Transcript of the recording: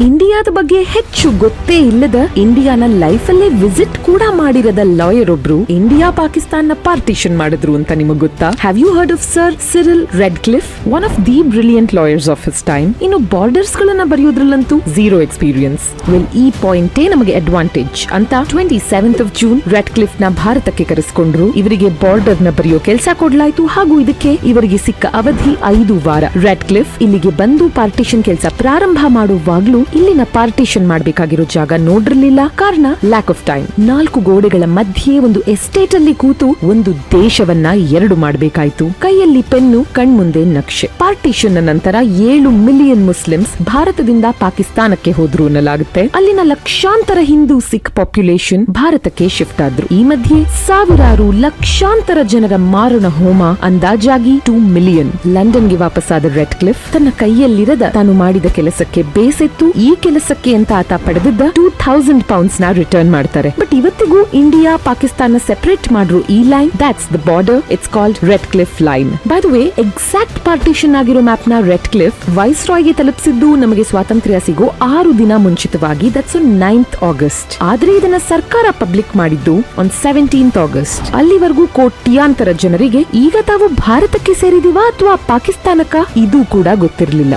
ಇಂಡಿಯಾದ ಬಗ್ಗೆ ಹೆಚ್ಚು ಗೊತ್ತೇ ಇಲ್ಲದ ಇಂಡಿಯಾನ ಲೈಫ್ ಅಲ್ಲೇ ವಿಸಿಟ್ ಕೂಡ ಮಾಡಿರದ ಲಾಯರ್ ಒಬ್ರು ಇಂಡಿಯಾ ಪಾಕಿಸ್ತಾನ ಪಾರ್ಟಿಷನ್ ಮಾಡಿದ್ರು ಅಂತ ನಿಮಗೆ ಗೊತ್ತಾ? Have you heard of sir Cyril Radcliffe one of the brilliant lawyers of his time ಇನ್ನು ಬಾರ್ಡರ್ಸ್ ಗಳನ್ನ ಬರೆಯೋದ್ರಲ್ಲಂತೂ ಝೀರೋ ಎಕ್ಸ್ಪೀರಿಯನ್ಸ್ ವೆಲ್ ಈ ಪಾಯಿಂಟೇ ನಮಗೆ ಅಡ್ವಾಂಟೇಜ್ ಅಂತ ಟ್ವೆಂಟಿ ಸೆವೆಂತ್ ಆಫ್ ಜೂನ್ ರೆಡ್ ಕ್ಲಿಫ್ನ ಭಾರತಕ್ಕೆ ಕರೆಸ್ಕೊಂಡ್ರು. ಇವರಿಗೆ ಬಾರ್ಡರ್ನ ಬರೆಯೋ ಕೆಲಸ ಕೊಡ್ಲಾಯ್ತು. ಹಾಗೂ ಇದಕ್ಕೆ ಇವರಿಗೆ ಸಿಕ್ಕ ಅವಧಿ ಐದು ವಾರ. ರೆಡ್ ಕ್ಲಿಫ್ ಇಲ್ಲಿಗೆ ಬಂದು ಪಾರ್ಟಿಷನ್ ಕೆಲಸ ಪ್ರಾರಂಭ ಮಾಡುವಾಗ್ಲೂ ಇಲ್ಲಿನ ಪಾರ್ಟಿಷನ್ ಮಾಡಬೇಕಾಗಿರೋ ಜಾಗ ನೋಡಿರ್ಲಿಲ್ಲ. ಕಾರಣ ಲ್ಯಾಕ್ ಆಫ್ ಟೈಮ್ ನಾಲ್ಕು ಗೋಡೆಗಳ ಮಧ್ಯೆ ಒಂದು ಎಸ್ಟೇಟ್ ಅಲ್ಲಿ ಕೂತು ಒಂದು ದೇಶವನ್ನ ಎರಡು ಮಾಡಬೇಕಾಯ್ತು. ಕೈಯಲ್ಲಿ ಪೆನ್ನು, ಕಣ್ಮುಂದೆ ನಕ್ಷೆ. ಪಾರ್ಟಿಷನ್ ನಂತರ ಏಳು ಮಿಲಿಯನ್ ಮುಸ್ಲಿಮ್ಸ್ ಭಾರತದಿಂದ ಪಾಕಿಸ್ತಾನಕ್ಕೆ ಹೋದ್ರು ಅನ್ನಲಾಗುತ್ತೆ. ಅಲ್ಲಿನ ಲಕ್ಷಾಂತರ ಹಿಂದೂ ಸಿಖ್ ಪಾಪ್ಯುಲೇಷನ್ ಭಾರತಕ್ಕೆ ಶಿಫ್ಟ್ ಆದ್ರು. ಈ ಮಧ್ಯೆ ಸಾವಿರಾರು ಲಕ್ಷಾಂತರ ಜನರ ಮಾರಣ ಹೋಮ ಅಂದಾಜಾಗಿ ಟೂ ಮಿಲಿಯನ್ ಲಂಡನ್ಗೆ ವಾಪಸ್ಸಾದ ರೆಡ್ ಕ್ಲಿಫ್ ತನ್ನ ಕೈಯಲ್ಲಿರದ ತಾನು ಮಾಡಿದ ಕೆಲಸಕ್ಕೆ ಬೇಸೆತ್ತು. ಈ ಕೆಲಸಕ್ಕೆ ಅಂತ ಆತ ಪಡೆದಿದ್ದ ಟೂ ಥೌಸಂಡ್ ಪೌಂಡ್ಸ್ನ ರಿಟರ್ನ್ ಮಾಡ್ತಾರೆ. ಬಟ್ ಇವತ್ತಿಗೂ ಇಂಡಿಯಾ ಪಾಕಿಸ್ತಾನ ಸೆಪರೇಟ್ ಮಾಡ್ರು ಈ line that's the border it's called Radcliffe line by the way exact partition ಆಗಿರೋ ಮ್ಯಾಪ್ನ ರೆಡ್ ಕ್ಲಿಫ್ ವೈಸ್ ರಾಯ್ಗೆ ತಲುಪಿಸಿದ್ದು ನಮಗೆ ಸ್ವಾತಂತ್ರ್ಯ ಸಿಗೋ ಆರು ದಿನ ಮುಂಚಿತವಾಗಿ. ದಟ್ಸ್ ನೈನ್ತ್ ಆಗಸ್ಟ್ ಆದ್ರೆ ಇದನ್ನ ಸರ್ಕಾರ ಪಬ್ಲಿಕ್ ಮಾಡಿದ್ದು ಆನ್ ಸೆವೆಂಟೀನ್ತ್ ಆಗಸ್ಟ್ ಅಲ್ಲಿವರೆಗೂ ಕೋಟ್ಯಾಂತರ ಜನರಿಗೆ ಈಗ ತಾವು ಭಾರತಕ್ಕೆ ಸೇರಿದಿವಾ ಅಥವಾ ಪಾಕಿಸ್ತಾನಕ್ಕ? ಇದು ಕೂಡ ಗೊತ್ತಿರಲಿಲ್ಲ.